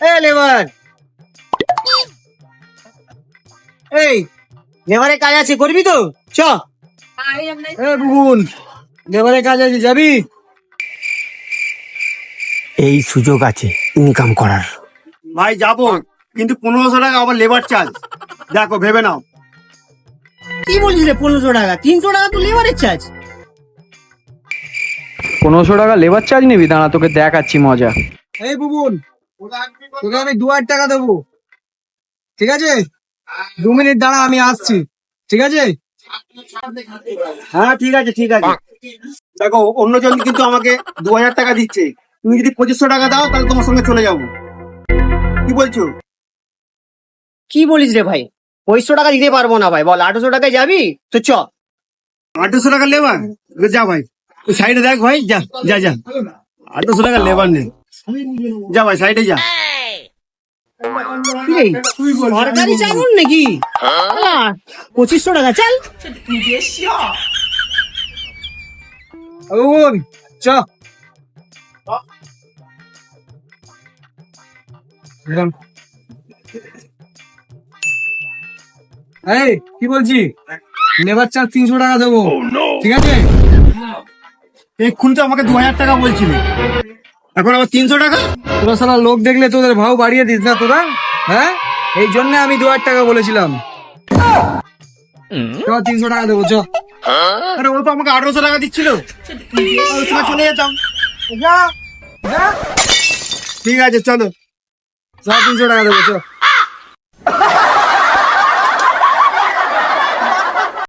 এ labour. এই লেবারের কাজ আছে করবি তো? চ। এ লেবারের কাজ আছে যাবি? এই সুযোগ আছে ইনকাম করার। ভাই যাব কিন্তু পনেরোশো টাকা আবার লেবার চার্জ। দেখো ভেবে নাও। কি বলছিস রে পনেরোশো টাকা? তিনশো টাকা তো লেবারের চার্জ। পনেরোশো টাকা লেবার চার্জ নিবি? দাঁড়া তোকে দেখাচ্ছি মজা। এই বুবুন তোকে আমি দু হাজার টাকা দেবো। ঠিক আছে? দু মিনিট দাঁড়া আমি আসছি। ঠিক আছে? হ্যাঁ ঠিক আছে ঠিক আছে। দেখো অন্যজন কিন্তু আমাকে দু হাজার টাকা দিচ্ছে। তুমি যদি পঁচিশশো টাকা দাও তাহলে তোমার সঙ্গে চলে যাব। কি বলছো? কি বলিস রে ভাই? পঁচিশশো টাকা দিতে পারব না ভাই। বল আঠারোশো টাকায় যাবি? তো চ। আঠারোশো টাকা লেবার? যা ভাই তুই সাইডে দেখ ভাই যা যা যা। আঠারোশো টাকা লেবার নেই যা ভাই সাইডে যা। কি সরকারি চাকর নাকি? পঁচিশশো টাকা চাল। চ। এই কি বলছি? লেবার চার্জ তিনশো টাকা দেবো। ঠিক আছে? এক্ষুনি তো আমাকে দু হাজার টাকা বলছিলে। এখন আবার তিনশো টাকা? তোরা সালা লোক দেখলে তোদের ভাও বাড়িয়ে দিস না তোরা? হ্যাঁ? এই জন্য আমি দু হাজার টাকা বলেছিলাম। এবার তিনশো টাকা দেবো চ। আরে ও তো আমাকে আঠারোশো টাকা দিচ্ছিল। চলে যেতাম। ঠিক আছে চলো। চ তিনশো টাকা দেবো চ।